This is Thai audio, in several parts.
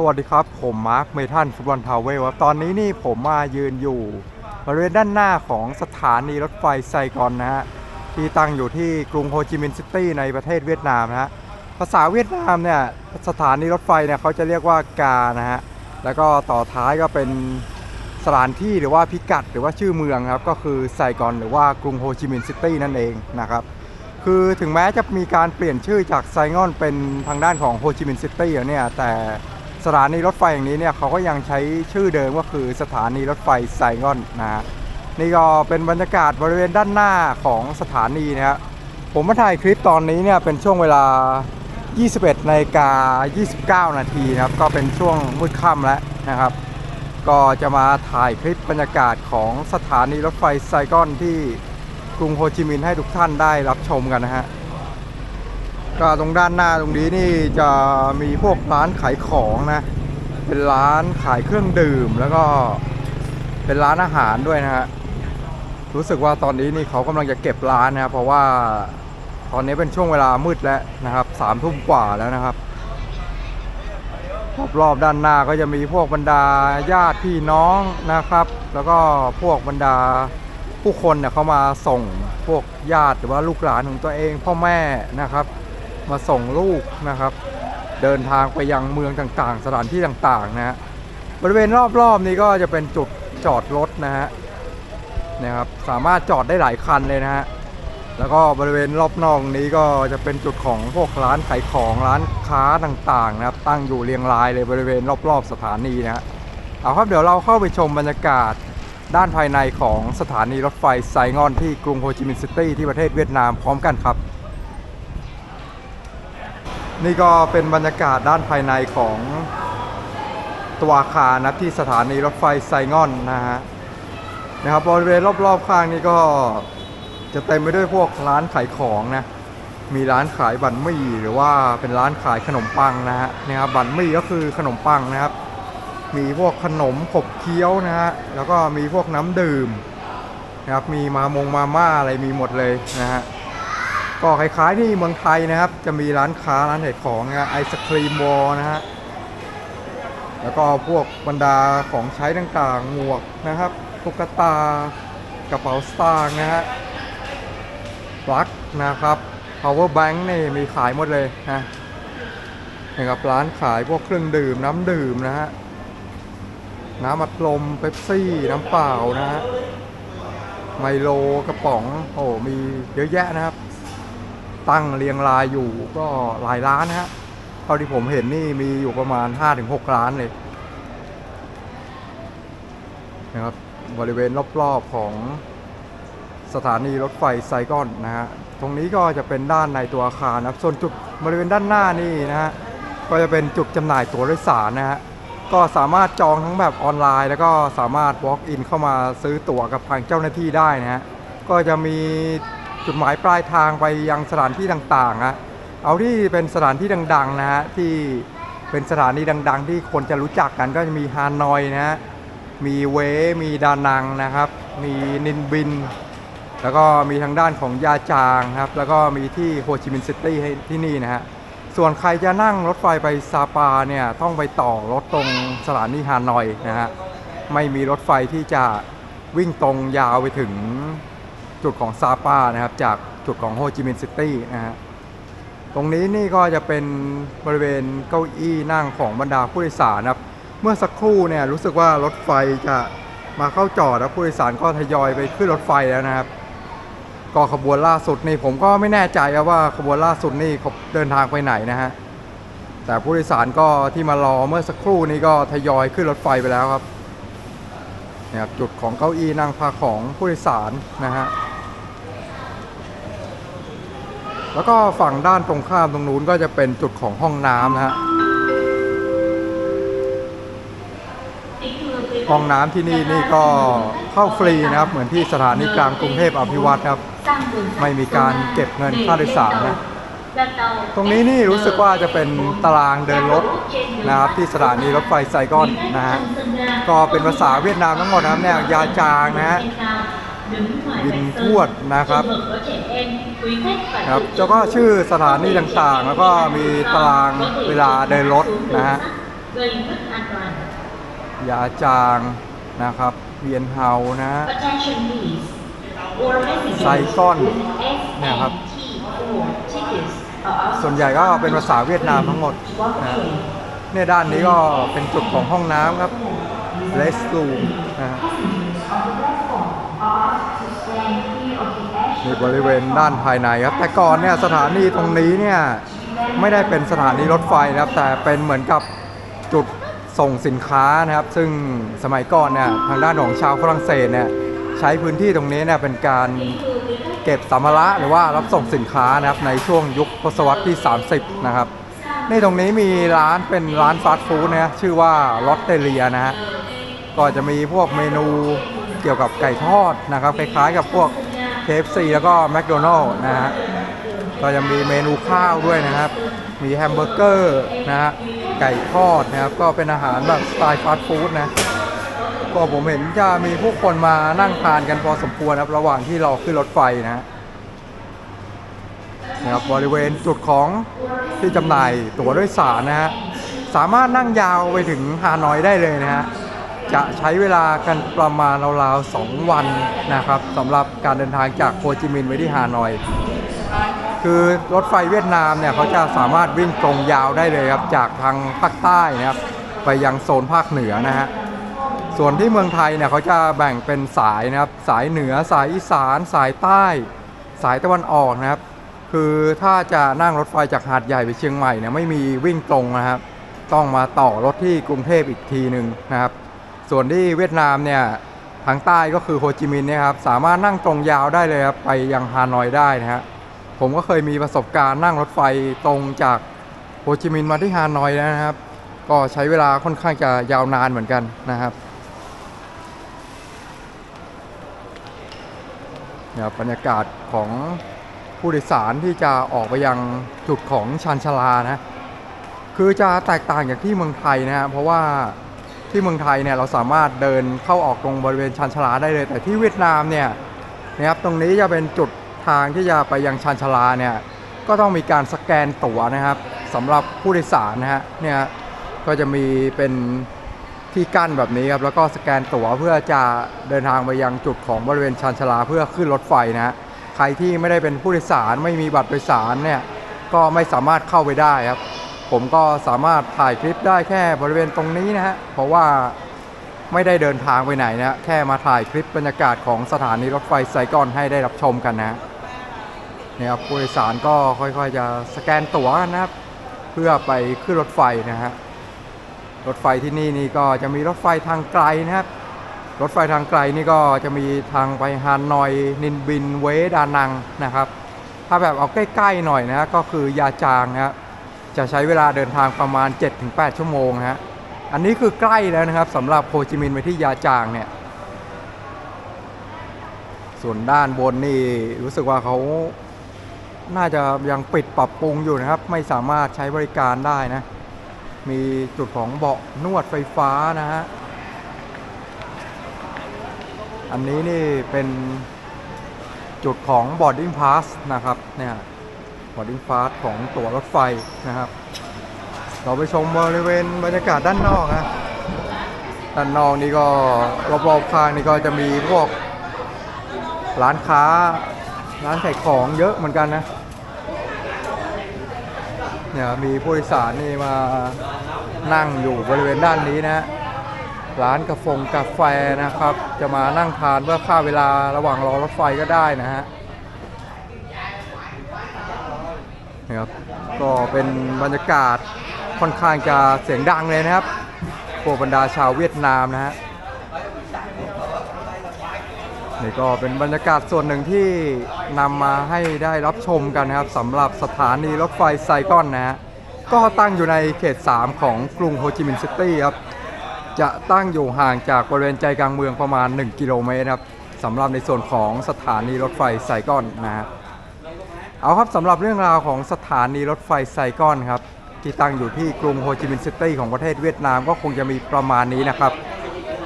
สวัสดีครับ ผมมาร์คเมทันฟุตบอลทาวเวลครับตอนนี้นี่ผมมายืนอยู่บริเวณด้านหน้าของสถานีรถไฟไซกอนนะฮะที่ตั้งอยู่ที่กรุงโฮจิมินห์ซิตี้ในประเทศเวียดนามนะฮะภาษาเวียดนามเนี่ยสถานีรถไฟเนี่ยเขาจะเรียกว่ากานะฮะแล้วก็ต่อท้ายก็เป็นสถานที่หรือว่าพิกัดหรือว่าชื่อเมืองครับก็คือไซกอนหรือว่ากรุงโฮจิมินห์ซิตี้นั่นเองนะครับคือถึงแม้จะมีการเปลี่ยนชื่อจากไซงอนเป็นทางด้านของโฮจิมินห์ซิตี้เนี่ยแต่ สถานีรถไฟอย่างนี้เนี่ยเขาก็ยังใช้ชื่อเดิมก็คือสถานีรถไฟไซงอนนะฮะนี่ก็เป็นบรรยากาศบริเวณด้านหน้าของสถานีนะฮะผมมาถ่ายคลิปตอนนี้เนี่ยเป็นช่วงเวลา 21นาฬิกา29 นาทีนะครับ ก็เป็นช่วงมืดค่ำแล้วนะครับ ก็จะมาถ่ายคลิปบรรยากาศของสถานีรถไฟไซกอนที่กรุงโฮจิมินห์ให้ทุกท่านได้รับชมกันนะฮะ ก็ตรงด้านหน้าตรงนี้นี่จะมีพวกร้านขายของนะ เป็นร้านขายเครื่องดื่มแล้วก็เป็นร้านอาหารด้วยนะฮะ รู้สึกว่าตอนนี้นี่เขากำลังจะเก็บร้านนะเพราะว่าตอนนี้เป็นช่วงเวลามืดแล้วนะครับสามทุ่มกว่าแล้วนะครับรอบๆด้านหน้าก็จะมีพวกบรรดาญาติพี่น้องนะครับ แล้วก็พวกบรรดาผู้คนเนี่ยเขามาส่งพวกญาติหรือว่าลูกหลานของตัวเองพ่อแม่นะครับ มาส่งลูกนะครับ เดินทางไปยังเมืองต่างๆ สถานที่ต่างๆนะฮะบริเวณรอบๆนี้ก็จะเป็นจุดจอดรถนะฮะนะครับสามารถจอดได้หลายคันเลยนะฮะแล้วก็บริเวณรอบนอกนี้ก็จะเป็นจุดของพวกร้านขายของร้านค้าต่างๆนะครับตั้งอยู่เรียงรายเลยบริเวณรอบๆสถานีนะฮะเอาครับเดี๋ยวเราเข้าไปชมบรรยากาศด้านภายในของสถานีรถไฟไซงอนที่กรุงโฮจิมินห์ซิตี้ที่ประเทศเวียดนามพร้อมกันครับ นี่ก็เป็นบรรยากาศด้านภายในของตัวอาคารนะที่สถานีรถไฟไซงอนนะฮะนะครับบริเวณรอบๆข้างนี่ก็จะเต็มไปด้วยพวกร้านขายของนะมีร้านขายบันมี่หรือว่าเป็นร้านขายขนมปังนะฮะนี่ครับบันมี่ก็คือขนมปังนะครับ มีพวกขนมขบเคี้ยวนะฮะแล้วก็มีพวกน้ำดื่มนะครับมีมามงมาม่าอะไรมีหมดเลยนะฮะ ก็คล้ายๆที่เมืองไทยนะครับ จะมีร้านค้าร้านขายของไอศครีมวอลนะฮะแล้วก็พวกบรรดาของใช้ต่างๆ หมวกนะครับตุ๊กตากระเป๋าสตางค์นะฮะปลั๊กนะครับ power bank นี่มีขายหมดเลยนะนะครับร้านขายพวกเครื่องดื่มน้ำดื่มนะฮะน้ำอัดลมเป๊ปซี่ น้ำเปล่านะฮะไมโลกระป๋องโอ้มีเยอะแยะนะครับ ตั้งเรียงรายอยู่ก็หลายร้านนะฮะเท่าที่ผมเห็นนี่มีอยู่ประมาณ 5-6 ร้านเลยนะครับบริเวณรอบๆของสถานีรถไฟไซกอนนะฮะตรงนี้ก็จะเป็นด้านในตัวอาคารนะครับส่วนจุดบริเวณด้านหน้านี่นะฮะก็จะเป็นจุดจำหน่ายตั๋วโดยสารนะฮะก็สามารถจองทั้งแบบออนไลน์ แล้วก็สามารถ walk in เข้ามาซื้อตั๋วกับทางเจ้าหน้าที่ได้นะฮะก็จะมี จุดหมายปลายทางไปยังสถานที่ต่างๆนะเอาที่เป็นสถานที่ดังๆนะฮะที่เป็นสถานีดัง ๆ ที่คนจะรู้จักกันก็จะมีฮานอยนะฮะมีเวมีดานังนะครับ มีนินบิน แล้วก็มีทางด้านของยาจางครับ แล้วก็มีที่โฮจิมินห์ซิตี้ที่นี่นะฮะส่วนใครจะนั่งรถไฟไปซาปาเนี่ยต้องไปต่อรถตรงสถานีฮานอยนะฮะไม่มีรถไฟที่จะวิ่งตรงยาวไปถึง จุดของซาปานะครับ จากจุดของโฮจิมินห์ซิตี้นะฮะตรงนี้นี่ก็จะเป็นบริเวณเก้าอี้นั่งของบรรดาผู้โดยสารนะครับ เมื่อสักครู่เนี่ยรู้สึกว่ารถไฟจะมาเข้าจอดแล้วผู้โดยสารก็ทยอยไปขึ้นรถไฟแล้วนะครับก็ขบวนล่าสุดนี่ผมก็ไม่แน่ใจว่าขบวนล่าสุดนี่เขาเดินทางไปไหนนะฮะแต่ผู้โดยสารก็ที่มารอเมื่อสักครู่นี้ก็ทยอยขึ้นรถไฟไปแล้วครับเนี่ยครับจุดของเก้าอี้นั่งพักของผู้โดยสารนะฮะ แล้วก็ฝั่งด้านตรงข้ามตรงนู้นก็จะเป็นจุดของห้องน้ำนะฮะห้องน้ำที่นี่นี่ก็เข้าฟรีนะครับ เหมือนที่สถานีกลางกรุงเทพอภิวัตรครับ ไม่มีการเก็บเงินค่าโดยสารนะตรงนี้นี่รู้สึกว่าจะเป็นตารางเดินรถนะครับที่สถานีรถไฟไซก้อนนะฮะก็เป็นภาษาเวียดนามทั้งหมดนะครับแนวยาจางนะฮะ วินทวดนะครับครับแล้วก็ชื่อสถานีต่างๆ แล้วก็มีตารางเวลาเดินรถนะฮะ gây mất an toàn. ยาจางนะครับเวียนเฮานะฮะ Attention please. Or messages ไซก้อน with นะครับ SNT4 tickets are also ส่วนใหญ่ก็เป็นภาษาเวียดนามทั้งหมดนะฮะ walkway. เนี่ยด้านนี้ก็เป็นจุดของห้องน้ำครับ restroom นะฮะ นี่บริเวณด้านภายในครับ แต่ก่อนเนี่ยสถานีตรงนี้เนี่ยไม่ได้เป็นสถานีรถไฟนะครับ แต่เป็นเหมือนกับจุดส่งสินค้านะครับ ซึ่งสมัยก่อนเนี่ยทางด้านของชาวฝรั่งเศสเนี่ยใช้พื้นที่ตรงนี้เนี่ยเป็นการเก็บสัมภาระหรือว่ารับส่งสินค้านะครับในช่วงยุคทศวรรษที่ 30 นะครับในตรงนี้มีร้านเป็นร้านฟาสต์ฟู้ดนะชื่อว่าลอตเตเลียนะฮะก็จะมีพวกเมนูเกี่ยวกับไก่ทอดนะครับคล้ายๆกับพวก KFC แล้วก็ McDonald's นะฮะก็จะมีเมนูข้าวด้วยนะครับ มีแฮมเบอร์เกอร์นะฮะไก่ทอดนะครับ ก็เป็นอาหารแบบสไตล์ฟาสต์ฟู้ดนะ ก็ผมเห็นจะมีผู้คนมานั่งทานกันพอสมควรนะครับ ระหว่างที่เรอขึ้นรถไฟนะฮะนะครับบริเวณจุดของที่จำหน่ายตั๋วโดยสารนะฮะสามารถนั่งยาวไปถึงฮานอยได้เลยนะฮะ จะใช้เวลากันประมาณราวๆ 2 วันนะครับสำหรับการเดินทางจากโฮจิมินห์ไปที่ฮานอย คือรถไฟเวียดนามเนี่ยเขาจะสามารถวิ่งตรงยาวได้เลยครับ จากทางภาคใต้นะครับไปยังโซนภาคเหนือนะฮะส่วนที่เมืองไทยเนี่ยเขาจะแบ่งเป็นสายนะครับสายเหนือสายอีสานสายใต้ สายตะวันออกนะครับ คือถ้าจะนั่งรถไฟจากหาดใหญ่ไปเชียงใหม่เนี่ยไม่มีวิ่งตรงนะครับ ต้องมาต่อรถที่กรุงเทพอีกทีหนึ่งนะครับ ส่วนที่เวียดนามเนี่ยทางใต้ก็คือโฮจิมินห์เนี่ยครับสามารถนั่งตรงยาวได้เลยครับไปยังฮานอยได้นะฮะผมก็เคยมีประสบการณ์นั่งรถไฟตรงจากโฮจิมินห์มาที่ฮานอยนะครับ ก็ใช้เวลาค่อนข้างจะยาวนานเหมือนกันนะครับเนี่ยครับบรรยากาศของผู้โดยสารที่จะออกไปยังจุดของชานชาลานะคือจะแตกต่างจากที่เมืองไทยนะฮะเพราะว่า ที่เมืองไทยเนี่ยเราสามารถเดินเข้าออกตรงบริเวณชานชลาได้เลย แต่ที่เวียดนามเนี่ยนะครับตรงนี้จะเป็นจุดทางที่จะไปยังชานชลาเนี่ยก็ต้องมีการสแกนตั๋วนะครับสำหรับผู้โดยสารนะฮะเนี่ยก็จะมีเป็นที่กั้นแบบนี้ครับแล้วก็สแกนตั๋วเพื่อจะเดินทางไปยังจุดของบริเวณชานชลาเพื่อขึ้นรถไฟนะฮะใครที่ไม่ได้เป็นผู้โดยสารไม่มีบัตรโดยสารเนี่ยก็ไม่สามารถเข้าไปได้ครับ ผมก็สามารถถ่ายคลิปได้แค่บริเวณตรงนี้นะฮะ เพราะว่าไม่ได้เดินทางไปไหนนะแค่มาถ่ายคลิปบรรยากาศของสถานีรถไฟไซกอนให้ได้รับชมกันนะฮะเนี่ยครับผู้โดยสารก็ค่อยๆจะสแกนตั๋วนะครับ เพื่อไปขึ้นรถไฟนะฮะรถไฟที่นี่นี่ก็จะมีรถไฟทางไกลนะครับ รถไฟทางไกลนี่ก็จะมีทางไปฮานอย นินบิน เวดานังนะครับ ถ้าแบบเอาใกล้ๆหน่อยนะก็คือยาจางนะครับ จะใช้เวลาเดินทางประมาณ 7-8 ชั่วโมงฮะอันนี้คือใกล้แล้วนะครับสำหรับโฮจิมินห์ไปที่ยาจางเนี่ย ส่วนด้านบนนี่รู้สึกว่าเขาน่าจะยังปิดปรับปรุงอยู่นะครับ ไม่สามารถใช้บริการได้นะ มีจุดของเบาะนวดไฟฟ้านะฮะ อันนี้นี่เป็นจุดของ boarding pass นะครับเนี่ย boarding pass ของตั๋วรถไฟนะครับ เราไปชมบริเวณบรรยากาศด้านนอกนะด้านนอกนี่ก็รอบๆข้างนี่ก็จะมีพวกร้านค้าร้านขายของเยอะเหมือนกันนะเนี่ยมีผู้โดยสารนี่มานั่งอยู่บริเวณด้านนี้นะ ร้านกาแฟกาแฟนะครับ จะมานั่งทานเพื่อฆ่าเวลาระหว่างรอรถไฟก็ได้นะฮะ นะครับก็เป็นบรรยากาศค่อนข้างจะเสียงดังเลยนะครับพวกบรรดาชาวเวียดนามนะฮะนี่ก็เป็นบรรยากาศส่วนหนึ่งที่นำมาให้ได้รับชมกันนะครับสำหรับสถานีรถไฟไซกอนนะฮะก็ตั้งอยู่ในเขต 3 ของกรุงโฮจิมินห์ซิตี้ครับจะตั้งอยู่ห่างจากบริเวณใจกลางเมืองประมาณ 1 กิโลเมตรครับสำหรับในส่วนของสถานีรถไฟไซกอนนะฮะ เอาครับสำหรับเรื่องราวของสถานีรถไฟไซก้อนครับ ที่ตั้งอยู่ที่กรุงโฮจิมินห์ซิตี้ของประเทศเวียดนามก็คงจะมีประมาณนี้นะครับ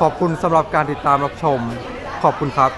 ขอบคุณสำหรับการติดตามรับชม ขอบคุณครับ